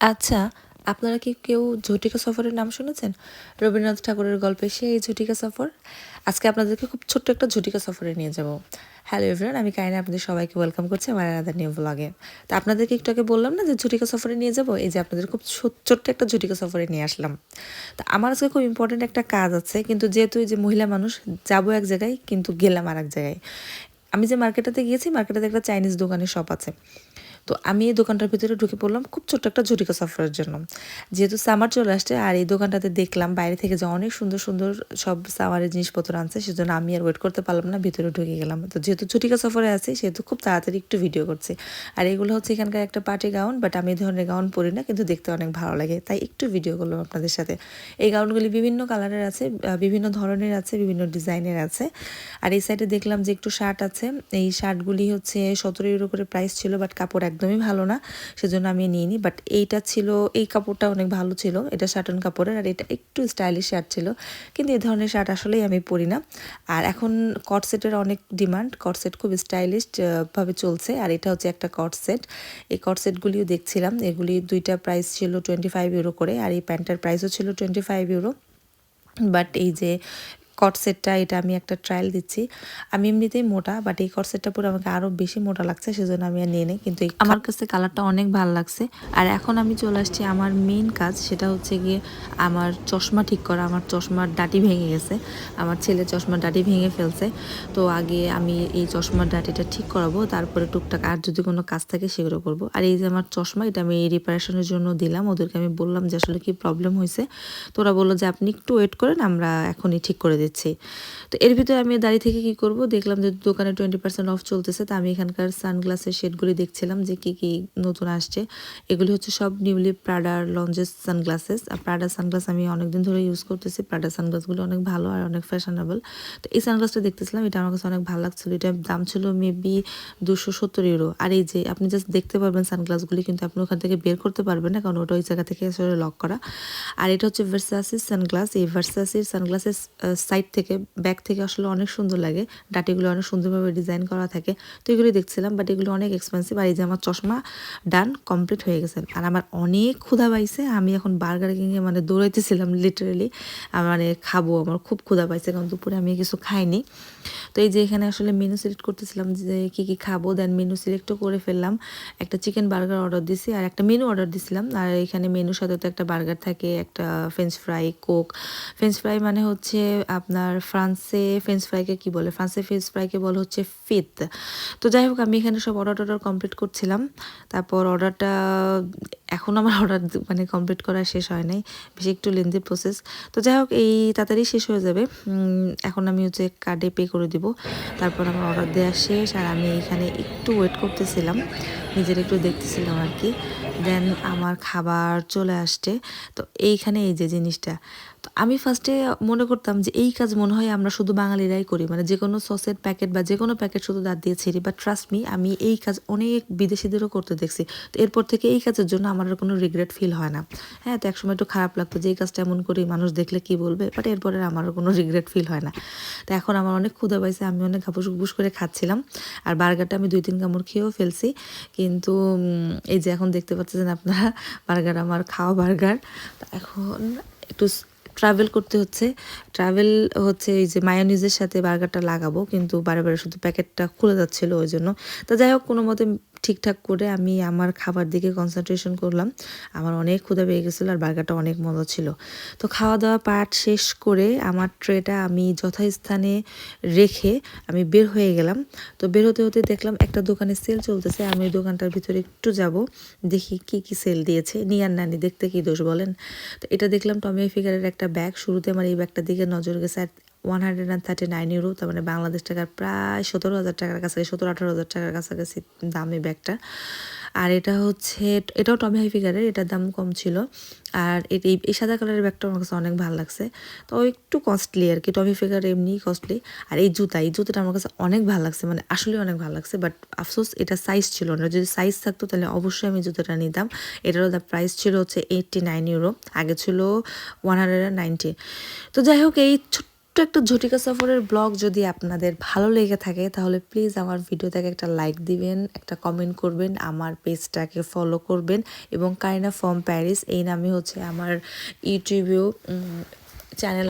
আচ্ছা আপনারা কি কেউ ঝটিকা সফরের নাম শুনেছেন? রবীন্দ্রনাথ ঠাকুরের গল্পে সেই ঝটিকা সফর? আজকে আপনাদেরকে খুব ছোট্ট একটা ঝটিকা সফরে নিয়ে যাব। হ্যালো এভরিওয়ান আমি কাইনা, আপনাদের সবাইকে ওয়েলকাম করছি আমার আলাদা নিউ ব্লগে তো আপনাদেরকে একটু আগে বললাম না যে ঝটিকা সফরে নিয়ে যাব? এই যে আপনাদের খুব ছোট্ট একটা ঝটিকা সফরে নিয়ে আসলাম। তো আমার আজকে খুব ইম্পর্টেন্ট একটা কাজ আছে, কিন্তু যেহেতু যে মহিলা মানুষ, যাব এক জায়গায়, কিন্তু গেলাম আর এক জায়গায়। আমি যে মার্কেটাতে গিয়েছি মার্কেটাতে একটা চাইনিজ দোকানের শপ আছে। তো আমি এই দোকানটার ভিতরে ঢুকে পড়লাম খুব ছোট্ট একটা ঝটিকা সফরের জন্য। যেহেতু সামার চলে আসছে আর এই দোকানটাতে দেখলাম বাইরে থেকে যে অনেক সুন্দর সুন্দর সব সামারের জিনিসপত্র আনছে, সেজন্য আমি আর ওয়েট করতে পারলাম না, ভিতরে ঢুকে গেলাম। তো যেহেতু ঝটিকা সফরে আছি, সেহেতু খুব তাড়াতাড়ি একটু ভিডিও করছি। আর এগুলো হচ্ছে এখানকার একটা পার্টি গাউন বাট আমি এই ধরনের গাউন পরি না, কিন্তু দেখতে অনেক ভালো লাগে। তাই একটু ভিডিও করলাম আপনাদের সাথে। এই গাউনগুলি বিভিন্ন কালারের আছে বিভিন্ন ধরনের আছে, বিভিন্ন ডিজাইনের আছে। আর এই সাইডে দেখলাম যে একটু শার্ট আছে। এই শার্টগুলি হচ্ছে সতেরো ইউরো করে প্রাইস ছিল বাট কাপড় একদমই ভালো না, সেজন্য আমি নিইনি বাট এইটা ছিল, এই কাপড়টা অনেক ভালো ছিল। এটা শার্টন কাপড়ের আর এটা একটু স্টাইলিশ শার্ট ছিল। কিন্তু এই ধরনের শার্ট আসলেই আমি পরি না। আর এখন কট সেটের অনেক ডিমান্ড কট সেট খুব স্টাইলিশ ভাবে চলছে। আর এটা হচ্ছে একটা কট সেট এই কট সেটগুলিও দেখছিলাম। এগুলি দুইটা প্রাইস ছিল টোয়েন্টি ফাইভ ইউরো করে। আর এই প্যান্টটার প্রাইসও ছিল টোয়েন্টি ফাইভ ইউরো বাট এই যে কট সেটটা এটা আমি একটা ট্রায়াল দিচ্ছি। আমি এমনিতেই মোটা বাট এই কট সেটটা পরে আমাকে আরও বেশি মোটা লাগছে, সেজন্য আমি আর নিয়ে নিই, কিন্তু আমার কাছে কালারটা অনেক ভালো লাগছে। আর এখন আমি চলে আসছি আমার মেন কাজ, সেটা হচ্ছে গিয়ে আমার চশমা ঠিক করা। আমার চশমার ডাটি ভেঙে গেছে। আমার ছেলে চশমার ডাটি ভেঙে ফেলছে। তো আগে আমি এই চশমার ডাটিটা ঠিক করাবো, তারপরে টুকটাক আর যদি কোনো কাজ থাকে সেগুলো করব। আর এই যে আমার চশমা, এটা আমি এই রিপারেশনের জন্য দিলাম। ওদেরকে আমি বললাম যে আসলে কি প্রবলেম হয়েছে? তো ওরা বলল যে আপনি একটু ওয়েট করেন, আমরা এখনই ঠিক করে দিচ্ছি। তো এর ভিতরে আমি দাঁড়িয়ে থেকে কি করব? দেখলাম যে দোকানে টোয়েন্টি পার্সেন্ট অফ চলতেছে, তো আমি এখানকার সানগ্লাসের শেডগুলি দেখছিলাম যে কি কি নতুন আসছে। এগুলি হচ্ছে সব নিউলি প্রাডার লঞ্চেস সানগ্লাসেস আর প্রাডার সানগ্লাস আমি অনেকদিন ধরে ইউজ করতেছি। প্রাডার সানগ্লাসগুলো অনেক ভালো আর অনেক ফ্যাশনেবল তো এই সানগ্লাসটা দেখতেছিলাম, এটা আমার কাছে অনেক ভালো লাগছিল। এটার দাম ছিল মেবি দুশো সত্তর ইউরো আর এই যে আপনি জাস্ট দেখতে পারবেন সানগ্লাসগুলি কিন্তু আপনি ওখান থেকে বের করতে পারবেন না, কারণ ওটা ওই জায়গা থেকে আসলে লক করা। আর এটা হচ্ছে ভার্সাসিস সানগ্লাস এই ভার্সাসির সানগ্লাসের সাইড থেকে ব্যাক থেকে আসলে অনেক সুন্দর লাগে। ডাটিগুলো অনেক সুন্দরভাবে ডিজাইন করা থাকে। তো এগুলি দেখছিলাম বাট এগুলো অনেক এক্সপেন্সিভ আর এই যে আমার চশমা ডান কমপ্লিট হয়ে গেছে। আর আমার অনেক ক্ষুধা পাইছে। আমি এখন বার্গার কিংয়ে মানে দৌড়াইতেছিলাম লিটারেলি মানে খাব, আমার খুব ক্ষুধা পাইছে। কারণ দুপুরে আমি কিছু খাইনি। তো এই যে এখানে আসলে মেনু সিলেক্ট করতেছিলাম যে কী কী খাব দেন মেনু সিলেক্টও করে ফেললাম। একটা চিকেন বার্গার অর্ডার দিছি আর একটা মেনু অর্ডার দিছিলাম। আর এখানে মেনুর সাথে তো একটা বার্গার থাকে, একটা French fry coke French fry মানে হচ্ছে আপনার ফ্রান্সে ফ্রেঞ্চ ফ্রাইকে কি বলে? ফ্রান্সে ফ্রেঞ্চ ফ্রাইকে বলে হচ্ছে ফিত তো যাই হোক, আমি এখানে সব অর্ডার টর্ডার কমপ্লিট করছিলাম। তারপর অর্ডারটা এখন আমার অর্ডার মানে কমপ্লিট করা শেষ হয় নাই। বেশি একটু লেন্দি প্রসেস তো যাই হোক, এই তাড়াতাড়ি শেষ হয়ে যাবে। এখন আমি হচ্ছে কার্ডে পে করে দিব। তারপর আমার অর্ডার দেওয়া শেষ। আর আমি এখানে একটু ওয়েট করতেছিলাম। নিজের একটু দেখতেছিলাম আর কি। দেন আমার খাবার চলে আসছে। তো এইখানে এই যে জিনিসটা। তো আমি ফার্স্টে মনে করতাম যে এই কাজ মনে হয় আমরা শুধু বাঙালিরাই করি। মানে যে কোনো সসের প্যাকেট বা যে কোনো প্যাকেট শুধু দাঁত দিয়ে ছিঁড়ি। বাট ট্রাস্ট মি আমি এই কাজ অনেক বিদেশিদেরও করতে দেখছি। তো এরপর থেকে এই কাজের জন্য আমার আর কোনো রিগ্রেট ফিল হয় না। হ্যাঁ তো একসময় একটু খারাপ লাগতো যে এই কাজটা এমন করি, মানুষ দেখলে কি বলবে? বাট এরপরে আমার কোনো রিগ্রেট ফিল হয় না। তো এখন আমার অনেক ক্ষুধা পাইছে, আমি অনেক ঘাপুস ঘুপুস করে খাচ্ছিলাম। আর বার্গারটা আমি দুই তিন কামড় খেয়েও ফেলছি। কিন্তু উম, এই যে এখন দেখতে পাচ্ছেন আপনারা বার্গার আমার খাওয়া বার্গার। এখন একটু ট্রাভেল করতে হচ্ছে। ট্রাভেল হচ্ছে এই যে মায়োনিজের সাথে বার্গারটা লাগাবো কিন্তু বারে বারে শুধু প্যাকেটটা খুলে যাচ্ছিল ওই জন্য। তা যাই হোক কোনো মতে ঠিকঠাক করে আমি আমার খাবার দিকে কনসেন্ট্রেশন করলাম। আমার অনেক ক্ষুধা পেয়ে গেছিল আর বার্গারটা অনেক মজা ছিল। তো খাওয়া দাওয়া পার্ট শেষ করে আমার ট্রেটা আমি যথাস্থানে রেখে আমি বের হয়ে গেলাম। তো বের হতে হতে দেখলাম একটা দোকানে সেল চলতেছে। আমি ওই দোকানটার ভিতরে একটু যাব, দেখি কি কি সেল দিয়েছে। নিয়ার নানি, দেখতে কি দোষ বলেন? তো এটা দেখলাম টমি ফিগারের একটা ব্যাগ শুরুতে আমার এই ব্যাগটার দিকে নজর গেছে আর one hundred and thirty nine euro তার মানে বাংলাদেশ টাকার প্রায় সতেরো হাজার টাকার কাছাকাছি সতেরো আঠারো হাজার টাকার কাছাকাছি দামি ব্যাগটা আর এটা হচ্ছে এটাও টমি হাইফিগারের এটার দাম কম ছিল আর এই এই সাদা কালারের ব্যাগটা আমার কাছে অনেক ভালো লাগছে তো একটু কস্টলি আর কি টমি ফিগার এমনি কস্টলি আর এই জুতা এই জুতাটা আমার কাছে অনেক ভালো লাগছে মানে আসলে অনেক ভালো লাগছে বাট আফসোস এটা সাইজ ছিল না যদি সাইজ থাকতো তাহলে অবশ্যই আমি জুতোটা নিতাম এটারও দ্য প্রাইস ছিল হচ্ছে এইটটি নাইন ইউরো আগে ছিল ওয়ান হান্ড্রেড নাইনটি তো যাই হোক এই ছোট্ট একটা ঝটিকা সফরের ব্লগ যদি আপনাদের ভালো লেগে থাকে, তাহলে প্লিজ আমার ভিডিওটাকে একটা লাইক দিবেন, একটা কমেন্ট করবেন, আমার পেজটাকে ফলো করবেন এবং কাইনা ফর্ম প্যারিস এই নামে হচ্ছে আমার ইউটিউবেও চ্যানেল